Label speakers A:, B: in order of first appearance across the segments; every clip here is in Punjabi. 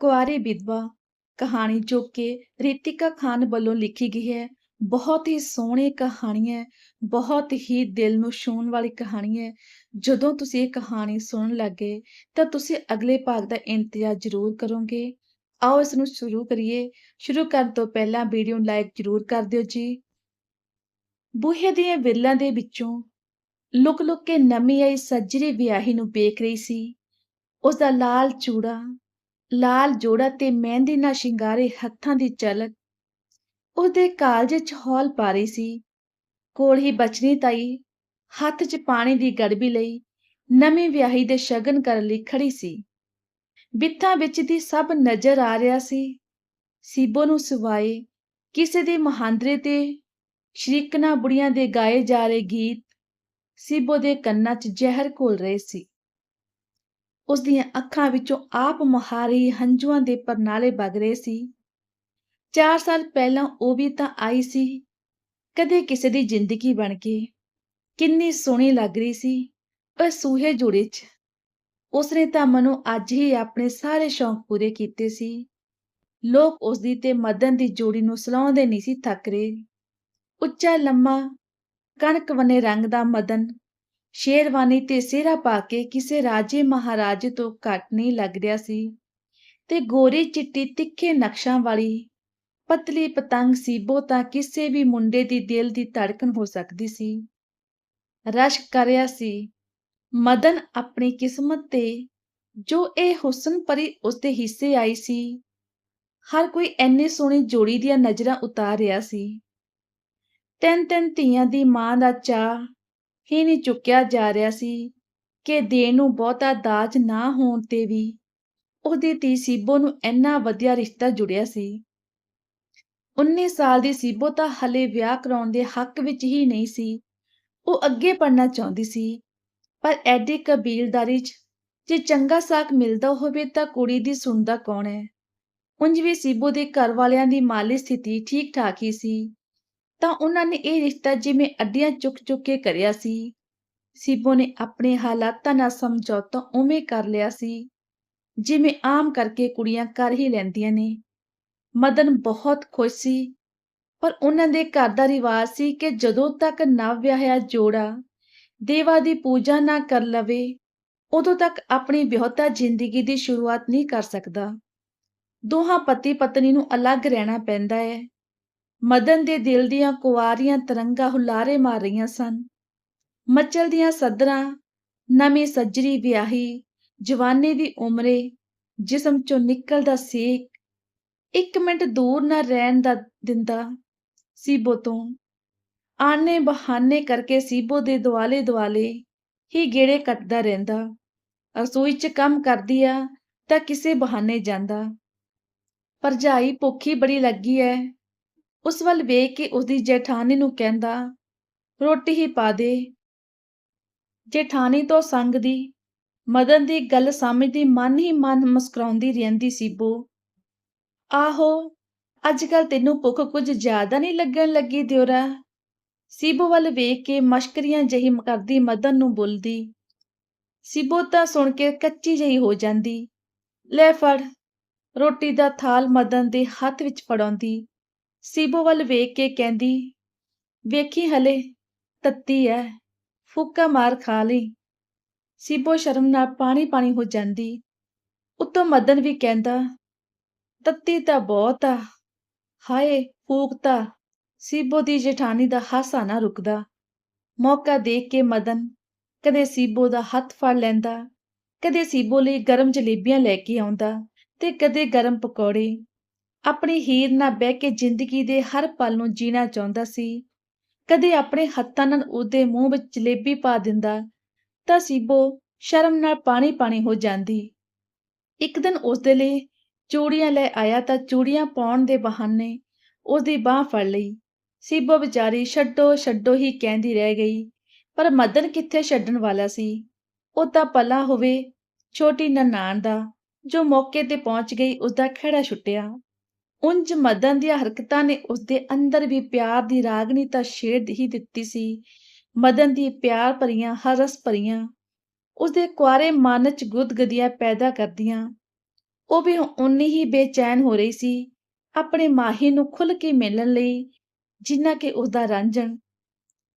A: ਕੁਆਰੇ ਵਿਧਵਾ ਕਹਾਣੀ ਜੋ ਕਿ ਰਿਤਿਕਾ ਖਾਨ ਵੱਲੋਂ ਲਿਖੀ ਗਈ ਹੈ। ਬਹੁਤ ਹੀ ਸੋਹਣੀ ਕਹਾਣੀ ਹੈ। ਬਹੁਤ ਹੀ ਦਿਲ ਨੂੰ ਛੂਹਣ ਵਾਲੀ ਕਹਾਣੀ ਹੈ। ਜਦੋਂ ਤੁਸੀਂ ਇਹ ਕਹਾਣੀ ਸੁਣਨ ਲੱਗੇ ਤਾਂ ਤੁਸੀਂ ਅਗਲੇ ਭਾਗ ਦਾ ਇੰਤਜ਼ਾਰ ਜ਼ਰੂਰ ਕਰੋਗੇ। ਆਓ ਇਸ ਨੂੰ ਸ਼ੁਰੂ ਕਰੀਏ। ਸ਼ੁਰੂ ਕਰਨ ਤੋਂ ਪਹਿਲਾਂ ਵੀਡੀਓ ਨੂੰ ਲਾਈਕ ਜ਼ਰੂਰ ਕਰ ਦਿਓ ਜੀ। ਬੂਹੇ ਦੀਆਂ ਵਿਰਲਾਂ ਦੇ ਵਿੱਚੋਂ ਲੁਕ ਲੁਕ ਕੇ ਨਮੀ ਆਈ ਸੱਜਰੀ ਵਿਆਹੀ ਨੂੰ ਵੇਖ ਰਹੀ ਸੀ। ਉਸ ਦਾ ਲਾਲ ਚੂੜਾ ਲਾਲ ਜੋੜਾ ਤੇ ਮਹਿੰਦੀ ਨਾਲ ਸ਼ਿੰਗਾਰੇ ਹੱਥਾਂ ਦੀ ਝਲਕ ਉਹਦੇ ਕਾਲਜ 'ਚ ਹੌਲ ਪਾ ਰਹੀ ਸੀ। ਕੋਲ ਹੀ ਬਚਨੀ ਤਾਈ, ਹੱਥ 'ਚ ਪਾਣੀ ਦੀ ਗੜਬੀ ਲਈ ਨਵੀਂ ਵਿਆਹੀ ਦੇ ਸ਼ਗਨ ਕਰਨ ਲਈ ਖੜੀ ਸੀ। ਬਿੱਥਾਂ ਵਿੱਚ ਦੀ ਸਭ ਨਜ਼ਰ ਆ ਰਿਹਾ ਸੀ। ਸੀਬੋ ਨੂੰ ਸਿਵਾਏ ਕਿਸੇ ਦੇ ਮਹਾਂਦਰੇ ਤੇ ਸ਼ਰੀਕਣਾ ਬੁੜੀਆਂ ਦੇ ਗਾਏ ਜਾ ਰਹੇ ਗੀਤ ਸੀਬੋ ਦੇ ਕੰਨਾਂ 'ਚ ਜ਼ਹਿਰ ਘੋਲ ਰਹੇ ਸੀ। ਉਸ ਦੀਆਂ ਅੱਖਾਂ ਵਿੱਚੋਂ ਆਪ ਮੁਹਾਰੀ ਹੰਝੂਆਂ ਦੇ ਪਰਨਾਲੇ ਵਗ ਰਹੇ ਸੀ। 4 ਸਾਲ ਪਹਿਲਾਂ ਉਹ ਵੀ ਤਾਂ ਆਈ ਸੀ। ਕਦੇ ਕਿਸੇ ਦੀ ਜ਼ਿੰਦਗੀ ਬਣ ਕੇ। ਕਿੰਨੀ ਸੋਹਣੀ ਲੱਗ ਰਹੀ ਸੀ ਉਹ ਸੂਹੇ ਜੋੜੇ 'ਚ। ਉਸਨੇ ਤਾਂ ਮਨੋਂ ਅੱਜ ਹੀ ਆਪਣੇ ਸਾਰੇ ਸ਼ੌਂਕ ਪੂਰੇ ਕੀਤੇ ਸੀ। ਲੋਕ ਉਸ ਦੀ ਤੇ ਮਦਨ ਦੀ ਜੋੜੀ ਨੂੰ ਸਲਾਉਂਦੇ ਨਹੀਂ ਸੀ ਥੱਕ ਰਹੇ। ਉੱਚਾ ਲੰਮਾ, ਕਣਕ ਵਨੇ ਰੰਗ ਦਾ ਮਦਨ ਸ਼ੇਰਵਾਨੀ ਤੇ ਸਿਹਰਾ ਪਾ ਕੇ ਕਿਸੇ ਰਾਜੇ ਮਹਾਰਾਜੇ ਤੋਂ ਘੱਟ ਨਹੀਂ ਲੱਗ ਰਿਹਾ ਸੀ। ਤੇ ਗੋਰੀ ਚਿੱਟੀ ਤਿੱਖੇ ਨਕਸ਼ਾਂ ਵਾਲੀ ਪਤਲੀ ਪਤੰਗ ਸੀਬੋ ਤਾਂ ਕਿਸੇ ਵੀ ਮੁੰਡੇ ਦੀ ਦਿਲ ਦੀ ਧੜਕਨ ਹੋ ਸਕਦੀ ਸੀ। ਰਸ਼ ਕਰ ਰਿਹਾ ਸੀ। ਮਦਨ ਆਪਣੀ ਕਿਸਮਤ ਤੇ ਜੋ ਇਹ ਹੁਸਨ ਪਰੀ ਉਸਦੇ ਹਿੱਸੇ ਆਈ ਸੀ, ਹਰ ਕੋਈ ਐਨੇ ਸੋਹਣੀ ਜੋੜੀ ਦੀਆਂ ਨਜ਼ਰਾਂ ਉਤਾਰ ਰਿਹਾ ਸੀ। ਤਿੰਨ ਤਿੰਨ ਧੀਆਂ ਦੀ ਮਾਂ ਦਾ ਚਾਹ ਹੀ ਨਹੀਂ ਚੁੱਕਿਆ ਜਾ ਰਿਹਾ ਸੀ ਕਿ ਦੇਣ ਨੂੰ ਬਹੁਤਾ ਦਾਜ ਨਾ ਹੋਣ ਤੇ ਵੀ ਉਹਦੀ ਧੀ ਸੀਬੋ ਨੂੰ ਇੰਨਾ ਵਧੀਆ ਰਿਸ਼ਤਾ ਜੁੜਿਆ ਸੀ। 19 ਸਾਲ ਦੀ ਸੀਬੋ ਤਾਂ ਹਲੇ ਵਿਆਹ ਕਰਾਉਣ ਦੇ ਹੱਕ ਵਿੱਚ ਹੀ ਨਹੀਂ ਸੀ। ਉਹ ਅੱਗੇ ਪੜਨਾ ਚਾਹੁੰਦੀ ਸੀ, ਪਰ ਐਡੀ ਕਬੀਲਦਾਰੀ 'ਚ ਜੇ ਚੰਗਾ ਸਾਕ ਮਿਲਦਾ ਹੋਵੇ ਤਾਂ ਕੁੜੀ ਦੀ ਸੁਣਦਾ ਕੌਣ ਹੈ? ਉਂਝ ਵੀ ਸੀਬੋ ਦੇ ਘਰ ਵਾਲਿਆਂ ਦੀ ਮਾਲੀ ਸਥਿਤੀ ਠੀਕ ਠਾਕ ਹੀ ਸੀ। ਤਾਂ ਉਹਨਾਂ ਨੇ ਇਹ ਰਿਸ਼ਤਾ ਜਿਵੇਂ ਅੱਡੀਆਂ ਚੁੱਕ ਚੁੱਕ ਕੇ ਕਰਿਆ ਸੀ। ਸੀਬੋ ਨੇ ਆਪਣੇ ਹਾਲਾਤਾਂ ਨਾਲ ਸਮਝੌਤਾ ਉਵੇਂ ਕਰ ਲਿਆ ਸੀ, ਜਿਵੇਂ ਆਮ ਕਰਕੇ ਕੁੜੀਆਂ ਕਰ ਹੀ ਲੈਂਦੀਆਂ ਨੇ। ਮਦਨ ਬਹੁਤ ਖੁਸ਼ ਸੀ, ਪਰ ਉਹਨਾਂ ਦੇ ਘਰ ਦਾ ਰਿਵਾਜ ਸੀ ਕਿ ਜਦੋਂ ਤੱਕ ਨਵ ਵਿਆਹਿਆ ਜੋੜਾ, ਦੇਵਾ ਦੀ ਪੂਜਾ ਨਾ ਕਰ ਲਵੇ, ਉਦੋਂ ਤੱਕ ਆਪਣੀ ਵਿਆਹਤਾ ਜ਼ਿੰਦਗੀ ਦੀ ਸ਼ੁਰੂਆਤ ਨਹੀਂ ਕਰ ਸਕਦਾ। ਦੋਹਾਂ ਪਤੀ ਪਤਨੀ ਨੂੰ ਅਲੱਗ ਰਹਿਣਾ ਪੈਂਦਾ ਹੈ। ਮਦਨ ਦੇ ਦਿਲ ਦੀਆਂ ਕੁਵਾਰੀਆਂ ਤਰੰਗਾ ਹੁਲਾਰੇ ਮਾਰ ਰਹੀਆਂ ਸਨ। ਮਚਲਦੀਆਂ ਸਦਰਾਂ, ਨਵੀਂ ਸੱਜਰੀ ਵਿਆਹੀ, ਜਵਾਨੀ ਦੀ ਉਮਰੇ, ਜਿਸਮ ਚੋਂ ਨਿਕਲਦਾ ਸੇਕ। ਇੱਕ ਮਿੰਟ ਦੂਰ ਨਾ ਰਹਿਣ ਦਾ ਦਿੰਦਾ ਸੀਬੋ ਤੋਂ। ਆਨੇ ਬਹਾਨੇ ਕਰਕੇ ਸੀਬੋ ਦੇ ਦੁਆਲੇ ਦੁਆਲੇ ਹੀ ਗੇੜੇ ਕੱਟਦਾ ਰਹਿੰਦਾ। ਰਸੋਈ 'ਚ ਕੰਮ ਕਰਦੀ ਆ ਤਾਂ ਕਿਸੇ ਬਹਾਨੇ ਜਾਂਦਾ। ਪਰਜਾਈ ਭੁੱਖੀ ਬੜੀ ਲੱਗੀ ਐ। ਉਸ ਵੱਲ ਵੇਖ ਕੇ ਉਸਦੀ ਜੇਠਾਨੀ ਨੂੰ ਕਹਿੰਦਾ, ਰੋਟੀ ਹੀ ਪਾ ਦੇ। ਜੇਠਾਨੀ ਤੋਂ ਸੰਗਦੀ, ਮਦਨ ਦੀ ਗੱਲ ਸਮਝਦੀ ਮਨ ਹੀ ਮਨ ਮੁਸਕਰਾਉਂਦੀ ਰਹਿੰਦੀ ਸੀਬੋ ਆਹੋ ਅੱਜ ਕੱਲ ਤੈਨੂੰ ਭੁੱਖ ਕੁਝ ਜ਼ਿਆਦਾ ਨਹੀਂ ਲੱਗਣ ਲੱਗੀ ਦਿਉਰਾ ਸੀਬੋ ਵੱਲ ਵੇਖ ਕੇ ਮਸ਼ਕਰੀਆਂ ਜਹੀ ਕਰਦੀ ਮਦਨ ਨੂੰ ਬੋਲਦੀ, ਸੀਬੋ ਤਾਂ ਸੁਣ ਕੇ ਕੱਚੀ ਜਹੀ ਹੋ ਜਾਂਦੀ। ਲੈ ਫੜ, ਰੋਟੀ ਦਾ ਥਾਲ ਮਦਨ ਦੇ ਹੱਥ ਵਿੱਚ ਫੜਾਉਂਦੀ। ਸੀਬੋ ਵੱਲ ਵੇਖ ਕੇ ਕਹਿੰਦੀ, ਵੇਖੀ ਹਲੇ, ਤੱਤੀ ਐ, ਫੁੱਕਾ ਮਾਰ ਖਾ ਲਈ। ਸੀਬੋ ਸ਼ਰਮ ਨਾਲ ਪਾਣੀ ਪਾਣੀ ਹੋ ਜਾਂਦੀ, ਉੱਤੋਂ ਮਦਨ ਵੀ ਕਹਿੰਦਾ, ਤੱਤੀ ਤਾਂ ਬਹੁਤ ਆ, ਹਾਏ ਫੂਕਤਾ ਸੀਬੋ ਦੀ ਜੇਠਾਨੀ ਦਾ ਹਾਸਾ ਨਾ ਰੁਕਦਾ। ਮੌਕਾ ਦੇਖ ਕੇ ਮਦਨ ਕਦੇ ਸੀਬੋ ਦਾ ਹੱਥ ਫੜ ਲੈਂਦਾ, ਕਦੇ ਸੀਬੋ ਲਈ ਗਰਮ ਜਲੇਬੀਆਂ ਲੈ ਕੇ ਆਉਂਦਾ ਤੇ ਕਦੇ ਗਰਮ ਪਕੌੜੇ। ਆਪਣੀ ਹੀਰ ਨਾਲ ਬਹਿ ਕੇ ਜ਼ਿੰਦਗੀ ਦੇ ਹਰ ਪਲ ਨੂੰ ਜੀਣਾ ਚਾਹੁੰਦਾ ਸੀ। ਕਦੇ ਆਪਣੇ ਹੱਥਾਂ ਨਾਲ ਉਹਦੇ ਮੂੰਹ ਵਿੱਚ ਜਲੇਬੀ ਪਾ ਦਿੰਦਾ ਤਾਂ ਸੀਬੋ ਸ਼ਰਮ ਨਾਲ ਪਾਣੀ ਪਾਣੀ ਹੋ ਜਾਂਦੀ। ਇੱਕ ਦਿਨ ਉਸਦੇ ਲਈ ਚੂੜੀਆਂ ਲੈ ਆਇਆ ਤਾਂ ਚੂੜੀਆਂ ਪਾਉਣ ਦੇ ਬਹਾਨੇ ਉਹਦੀ ਬਾਹ ਫੜ ਲਈ। ਸੀਬੋ ਵਿਚਾਰੀ ਛੱਡੋ ਛੱਡੋ ਹੀ ਕਹਿੰਦੀ ਰਹਿ ਗਈ, ਪਰ ਮਦਨ ਕਿੱਥੇ ਛੱਡਣ ਵਾਲਾ ਸੀ? ਉਹ ਤਾਂ ਪਲਾ ਹੋਵੇ, ਛੋਟੀ ਨਨਾਣ ਦਾ, ਜੋ ਮੌਕੇ ਤੇ ਪਹੁੰਚ ਗਈ, ਉਸਦਾ ਖੜਾ ਛੁੱਟਿਆ। ਉੰਜ ਮਦਨ ਦੀਆਂ ਹਰਕਤਾਂ ਨੇ ਉਸਦੇ ਅੰਦਰ ਵੀ ਪਿਆਰ ਦੀ ਰਾਗਨੀ ਤਾਂ ਛੇੜ ਹੀ ਦਿੱਤੀ ਸੀ। ਮਦਨ ਦੀ ਪਿਆਰ ਭਰੀਆਂ, ਹਰਸ ਭਰੀਆਂ, ਉਸਦੇ ਕੁਆਰੇ ਮਨ 'ਚ ਗੁਦਗਦੀਆਂ ਪੈਦਾ ਕਰਦੀਆਂ। ਉਹ ਵੀ ਉਨੀ ਹੀ ਬੇਚੈਨ ਹੋ ਰਹੀ ਸੀ। ਆਪਣੇ ਮਾਹੀ ਨੂੰ ਖੁੱਲ ਕੇ ਮਿਲਣ ਲਈ ਜਿੰਨਾ ਕਿ ਉਸਦਾ ਰਾਂਝਣ।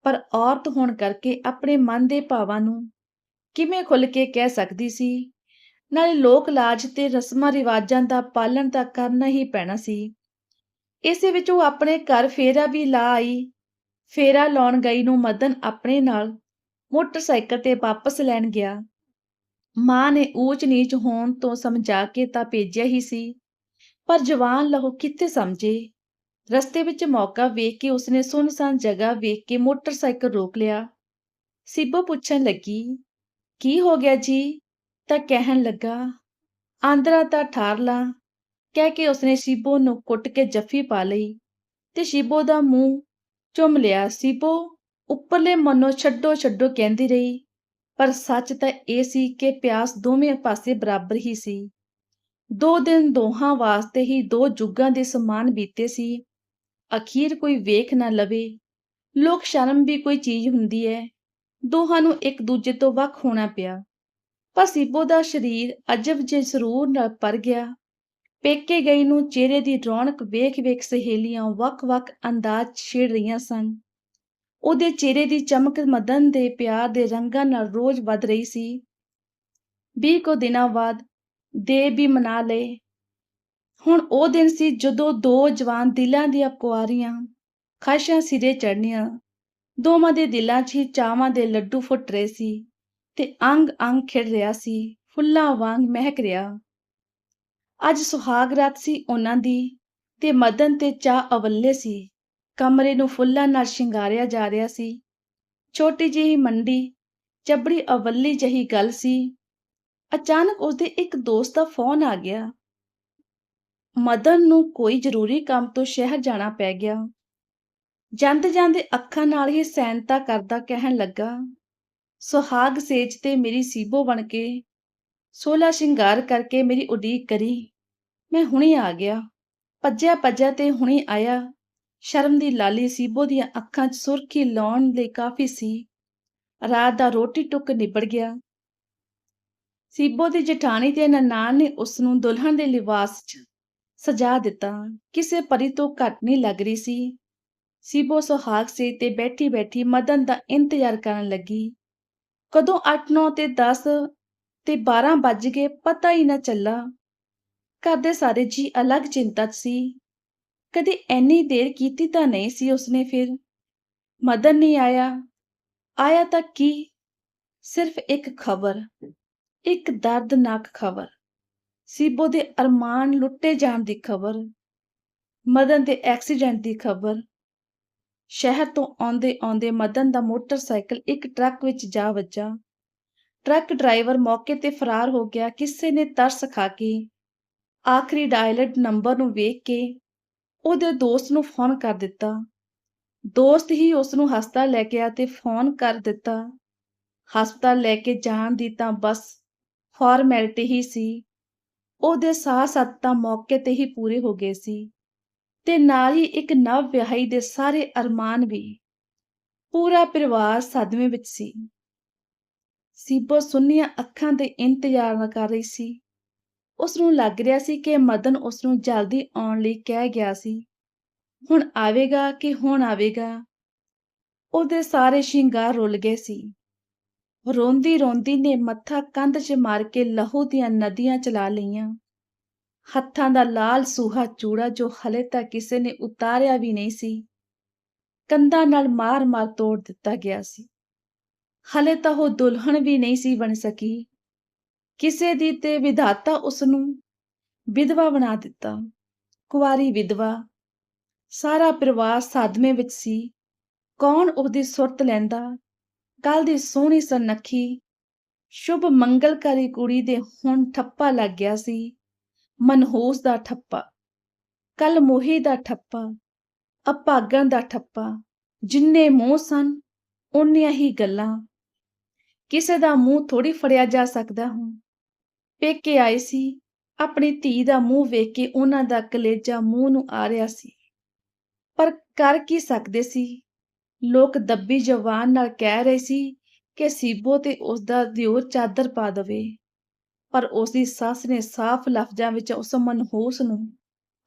A: ਪਰ ਔਰਤ ਹੋਣ ਕਰਕੇ ਆਪਣੇ ਮਨ ਦੇ ਭਾਵਾਂ ਨੂੰ ਕਿਵੇਂ ਖੁੱਲ ਕੇ ਕਹਿ ਸਕਦੀ ਸੀ? ਨਾਲੇ ਲੋਕ ਲਾਜ ਤੇ ਰਸਮਾਂ ਰਿਵਾਜਾਂ ਦਾ ਪਾਲਣ ਤਾਂ ਕਰਨਾ ਹੀ ਪੈਣਾ ਸੀ। ਇਸੇ ਵਿੱਚ ਉਹ ਆਪਣੇ ਘਰ ਫੇਰਾ ਵੀ ਲਾ ਆਈ। ਫੇਰਾ ਲਾਉਣ ਗਈ ਨੂੰ ਮਦਨ ਆਪਣੇ ਨਾਲ ਮੋਟਰਸਾਈਕਲ ਤੇ ਵਾਪਸ ਲੈਣ ਗਿਆ। ਮਾਂ ਨੇ ਊਚ ਨੀਚ ਹੋਣ ਤੋਂ ਸਮਝਾ ਕੇ ਤਾਂ ਭੇਜਿਆ ਹੀ ਸੀ। ਪਰ ਜਵਾਨ ਲਹੂ ਕਿੱਥੇ ਸਮਝੇ? ਰਸਤੇ ਵਿੱਚ ਮੌਕਾ ਵੇਖ ਕੇ ਉਸਨੇ ਸੁਨਸਾਨ ਜਗ੍ਹਾ ਵੇਖ ਕੇ ਮੋਟਰਸਾਈਕਲ ਰੋਕ ਲਿਆ। ਸਿੱਬੋ ਪੁੱਛਣ ਲੱਗੀ, ਕੀ ਹੋ ਗਿਆ ਜੀ? ਤਾਂ ਕਹਿਣ ਲੱਗਾ, ਆਂਦਰਾ ਤਾਂ ਠਾਰ ਲਾ। ਕਹਿ ਕੇ ਉਸਨੇ ਸ਼ੀਬੋ ਨੂੰ ਕੁੱਟ ਕੇ ਜੱਫੀ ਪਾ ਲਈ ਤੇ ਸ਼ਿਬੋ ਦਾ ਮੂੰਹ ਚੁੰਮ ਲਿਆ। ਸ਼ਿਬੋ ਉੱਪਰਲੇ ਮਨੋਂ ਛੱਡੋ ਛੱਡੋ ਕਹਿੰਦੀ ਰਹੀ, ਪਰ ਸੱਚ ਤਾਂ ਇਹ ਸੀ ਕਿ ਪਿਆਸ ਦੋਵੇਂ ਪਾਸੇ ਬਰਾਬਰ ਹੀ ਸੀ। ਦੋ ਦਿਨ ਦੋਹਾਂ ਵਾਸਤੇ ਹੀ ਦੋ ਜੁਗਾਂ ਦੇ ਸਮਾਨ ਬੀਤੇ ਸੀ। ਅਖੀਰ ਕੋਈ ਵੇਖ ਨਾ ਲਵੇ। ਲੋਕ ਸ਼ਰਮ ਵੀ ਕੋਈ ਚੀਜ਼ ਹੁੰਦੀ ਹੈ ਦੋਹਾਂ ਨੂੰ ਇੱਕ ਦੂਜੇ ਤੋਂ ਵੱਖ ਹੋਣਾ ਪਿਆ। ਪਰ ਦਾ ਸਰੀਰ ਅਜਬ ਜੇ ਸਰੂਰ ਨਾਲ ਪਰ ਗਿਆ। ਪੇਕੇ ਗਈ ਨੂੰ ਚਿਹਰੇ ਦੀ ਰੌਣਕ ਵੇਖ-ਵੇਖ ਸਹੇਲੀਆਂ ਵੱਖ-ਵੱਖ ਅੰਦਾਜ਼ ਛੇੜ ਰਹੀਆਂ ਸਨ। ਉਹਦੇ ਚਿਹਰੇ ਦੀ ਚਮਕ ਮਦਨ ਦੇ ਪਿਆਰ ਦੇ ਰੰਗਾਂ ਨਾਲ ਰੋਜ਼ ਵੱਧ ਰਹੀ ਸੀ। ਵੀਹ ਕੋ ਦਿਨਾਂ ਬਾਅਦ ਦੇ ਵੀ ਮਨਾ ਲਏ। ਹੁਣ ਉਹ ਦਿਨ ਸੀ ਜਦੋਂ ਦੋ ਜਵਾਨ ਦਿਲਾਂ ਦੀਆਂ ਕੁਆਰੀਆਂ ਖਾਸ਼ਾਂ ਸਿਰੇ ਚੜਨੀਆਂ ਦੋਵਾਂ ਦੇ ਦਿਲਾਂ 'ਚ ਹੀ ਚਾਵਾਂ ਦੇ ਲੱਡੂ ਫੁੱਟ ਰਹੇ ਸੀ। ਤੇ ਅੰਗ ਅੰਗ ਖਿੜ ਰਿਹਾ ਸੀ, ਫੁੱਲਾਂ ਵਾਂਗ ਮਹਿਕ ਰਿਹਾ। ਅੱਜ ਸੁਹਾਗ ਰਾਤ ਸੀ ਉਹਨਾਂ ਦੀ ਤੇ ਮਦਨ ਤੇ ਚਾਹ ਅਵੱਲੇ ਸੀ। ਕਮਰੇ ਨੂੰ ਫੁੱਲਾਂ ਨਾਲ ਸ਼ਿੰਗਾਰਿਆ ਜਾ ਰਿਹਾ ਸੀ। ਛੋਟੀ ਜਿਹੀ ਮੰਡੀ ਚੱਬੜੀ ਅਵੱਲੀ ਜਹੀ ਗੱਲ ਸੀ। ਅਚਾਨਕ ਉਸਦੇ ਇੱਕ ਦੋਸਤ ਦਾ ਫੋਨ ਆ ਗਿਆ। ਮਦਨ ਨੂੰ ਕੋਈ ਜ਼ਰੂਰੀ ਕੰਮ ਤੋਂ ਸ਼ਹਿਰ ਜਾਣਾ ਪੈ ਗਿਆ। ਜਾਂਦੇ ਜਾਂਦੇ ਅੱਖਾਂ ਨਾਲ ਹੀ ਸੈਨਤਾ ਕਰਦਾ ਕਹਿਣ ਲੱਗਾ। ਸੁਹਾਗ ਸੇਜ ਤੇ ਮੇਰੀ ਸੀਬੋ ਬਣ ਕੇ ਸੋਲਾ ਸ਼ਿੰਗਾਰ ਕਰਕੇ ਮੇਰੀ ਉਡੀਕ ਕਰੀ। ਮੈਂ ਹੁਣੇ ਆ ਗਿਆ। ਭੱਜਿਆ ਭੱਜਿਆ ਤੇ ਹੁਣੇ ਆਇਆ। ਸ਼ਰਮ ਦੀ ਲਾਲੀ ਸੀਬੋ ਦੀਆਂ ਅੱਖਾਂ 'ਚ ਸੁਰਖੀ ਲਾਉਣ ਲਈ ਕਾਫੀ ਸੀ। ਰਾਤ ਦਾ ਰੋਟੀ ਟੁੱਕ ਨਿਬੜ ਗਿਆ। ਸੀਬੋ ਦੀ ਜਠਾਣੀ ਤੇ ਨਨਾਣ ਨੇ ਉਸ ਨੂੰ ਦੁਲਹਨ ਦੇ ਲਿਬਾਸ 'ਚ ਸਜਾ ਦਿੱਤਾ। ਕਿਸੇ ਪਰੀ ਤੋਂ ਘੱਟ ਨਹੀਂ ਲੱਗ ਰਹੀ ਸੀ। ਸੀਬੋ ਸੁਹਾਗ ਸੇ ਤੇ ਬੈਠੀ ਬੈਠੀ ਮਦਨ ਦਾ ਇੰਤਜ਼ਾਰ ਕਰਨ ਲੱਗੀ। ਕਦੋਂ 8 9 ਤੇ 10 ਤੇ 12 ਵੱਜ ਗਏ ਪਤਾ ਹੀ ਨਾ ਚੱਲਾ। ਘਰ ਦੇ ਸਾਰੇ ਜੀ ਅਲੱਗ ਚਿੰਤਾ 'ਚ ਸੀ। ਕਦੇ ਐਨੀ ਦੇਰ ਕੀਤੀ ਤਾਂ ਨਹੀਂ ਸੀ ਉਸਨੇ ਫਿਰ। ਮਦਨ ਨਹੀਂ ਆਇਆ। ਆਇਆ ਤਾਂ ਕੀ? ਸਿਰਫ ਇੱਕ ਖਬਰ, ਇੱਕ ਦਰਦਨਾਕ ਖਬਰ। ਸੀਬੋ ਦੇ ਅਰਮਾਨ ਲੁੱਟੇ ਜਾਣ ਦੀ ਖਬਰ ਮਦਨ ਦੇ ਐਕਸੀਡੈਂਟ ਦੀ ਖਬਰ। ਸ਼ਹਿਰ ਤੋਂ ਆਉਂਦੇ ਆਉਂਦੇ ਮਦਨ ਦਾ ਮੋਟਰਸਾਈਕਲ ਇੱਕ ਟਰੱਕ ਵਿੱਚ ਜਾ ਵੱਜਾ। ਟਰੱਕ ਡਰਾਈਵਰ ਮੌਕੇ ਤੇ ਫਰਾਰ ਹੋ ਗਿਆ, ਕਿਸੇ ਨੇ ਤਰਸ ਖਾ ਕੇ। ਆਖਰੀ ਡਾਇਲਡ ਨੰਬਰ ਨੂੰ ਵੇਖ ਕੇ ਉਹਦੇ ਦੋਸਤ ਨੂੰ ਫੋਨ ਕਰ ਦਿੱਤਾ। ਦੋਸਤ ਹੀ ਉਸ ਨੂੰ ਹਸਪਤਾਲ ਲੈ ਕੇ ਆ ਤੇ ਫੋਨ ਕਰ ਦਿੱਤਾ। ਹਸਪਤਾਲ ਲੈ ਕੇ ਜਾਣ ਦੀ ਤਾਂ ਬਸ ਫਾਰਮੈਲਿਟੀ ਹੀ ਸੀ। ਉਹਦੇ ਸਾਹ ਸੱਤ ਤਾਂ ਮੌਕੇ ਤੇ ਹੀ ਪੂਰੇ ਹੋ ਗਏ ਸੀ। ਤੇ ਨਾਲ ਹੀ ਇੱਕ ਨਵ ਵਿਆਹੀ ਦੇ ਸਾਰੇ ਅਰਮਾਨ ਵੀ ਪੂਰਾ ਪਰਿਵਾਰ ਸਦਮੇ ਵਿੱਚ ਸੀ। ਸੀਬੋ ਸੁੰਨੀਆਂ ਅੱਖਾਂ ਦੇ ਇੰਤਜ਼ਾਰ ਨਾ ਕਰ ਰਹੀ ਸੀ। ਉਸ ਨੂੰ ਲੱਗ ਰਿਹਾ ਸੀ ਕਿ ਮਦਨ ਉਸ ਨੂੰ ਜਲਦੀ ਆਉਣ ਲਈ ਕਹਿ ਗਿਆ ਸੀ, ਹੁਣ ਆਵੇਗਾ ਕਿ ਹੁਣ ਆਵੇਗਾ? ਉਹਦੇ ਸਾਰੇ ਸ਼ਿੰਗਾਰ ਰੁੱਲ ਗਏ ਸੀ। ਰੋਂਦੀ ਰੋਂਦੀ ਨੇ ਮੱਥਾ ਕੰਧ 'ਚ ਮਾਰ ਕੇ ਲਹੂ ਦੀਆਂ ਨਦੀਆਂ ਚਲਾ ਲਈਆਂ। ਹੱਥਾਂ ਦਾ ਲਾਲ ਸੂਹਾ ਚੂੜਾ ਜੋ ਹਲੇ ਤੱਕ ਕਿਸੇ ਨੇ ਉਤਾਰਿਆ ਵੀ ਨਹੀਂ ਸੀ, ਕੰਧਾਂ ਨਾਲ ਮਾਰ-ਮਾਰ ਤੋੜ ਦਿੱਤਾ ਗਿਆ ਸੀ। ਹਲੇ ਤਾਂ ਉਹ ਦੁਲਹਨ ਵੀ ਨਹੀਂ ਸੀ ਬਣ ਸਕੀ। ਕਿਸੇ ਦੀ ਤੇ ਵਿਧਾਤਾ ਉਸ ਨੂੰ ਵਿਧਵਾ ਬਣਾ ਦਿੱਤਾ। ਕੁਵਾਰੀ ਵਿਧਵਾ, ਸਾਰਾ ਪਰਿਵਾਰ ਸਾਦਮੇ ਵਿੱਚ ਸੀ। ਕੌਣ ਉਹਦੀ ਸੁਰਤ ਲੈਂਦਾ? ਕੱਲ ਦੀ ਸੋਹਣੀ ਸੁਨੱਖੀ, ਸ਼ੁਭ ਮੰਗਲਕਾਰੀ ਕੁੜੀ ਦੇ ਹੁਣ ਠੱਪਾ ਲੱਗ ਗਿਆ ਸੀ। ਮਨਹੋਸ ਦਾ ਠੱਪਾ, ਕੱਲ ਮੋਹੀ ਦਾ ਠੱਪਾ ਅਪਾਗਣ ਦਾ ਠੱਪਾ, ਜਿੰਨੇ ਮੋਹ ਸਨ, ਓਨੀਆਂ ਹੀ ਗੱਲਾਂ। ਕਿਸੇ ਦਾ ਮੂੰਹ ਥੋੜੀ ਫੜਿਆ ਜਾ ਸਕਦਾ ਹੁਣ ਪੇਕੇ ਆਏ ਸੀ, ਆਪਣੀ ਧੀ ਦਾ ਮੂੰਹ ਵੇਖ ਕੇ ਉਹਨਾਂ ਦਾ ਕਲੇਜਾ ਮੂੰਹ ਨੂੰ ਆ ਰਿਹਾ ਸੀ। ਪਰ ਕਰ ਕੀ ਸਕਦੇ ਸੀ? ਲੋਕ ਦੱਬੀ ਜਵਾਨ ਨਾਲ ਕਹਿ ਰਹੇ ਸੀ ਕਿ ਸੀਬੋ ਤੇ ਉਸ ਦਾ ਦਿਓਰ ਚਾਦਰ ਪਾ ਦਵੇ। ਪਰ ਉਸ ਦੀ ਸੱਸ ਨੇ ਸਾਫ਼ ਲਫ਼ਜ਼ਾਂ ਵਿੱਚ ਉਸ ਮਨਹੂਸ ਨੂੰ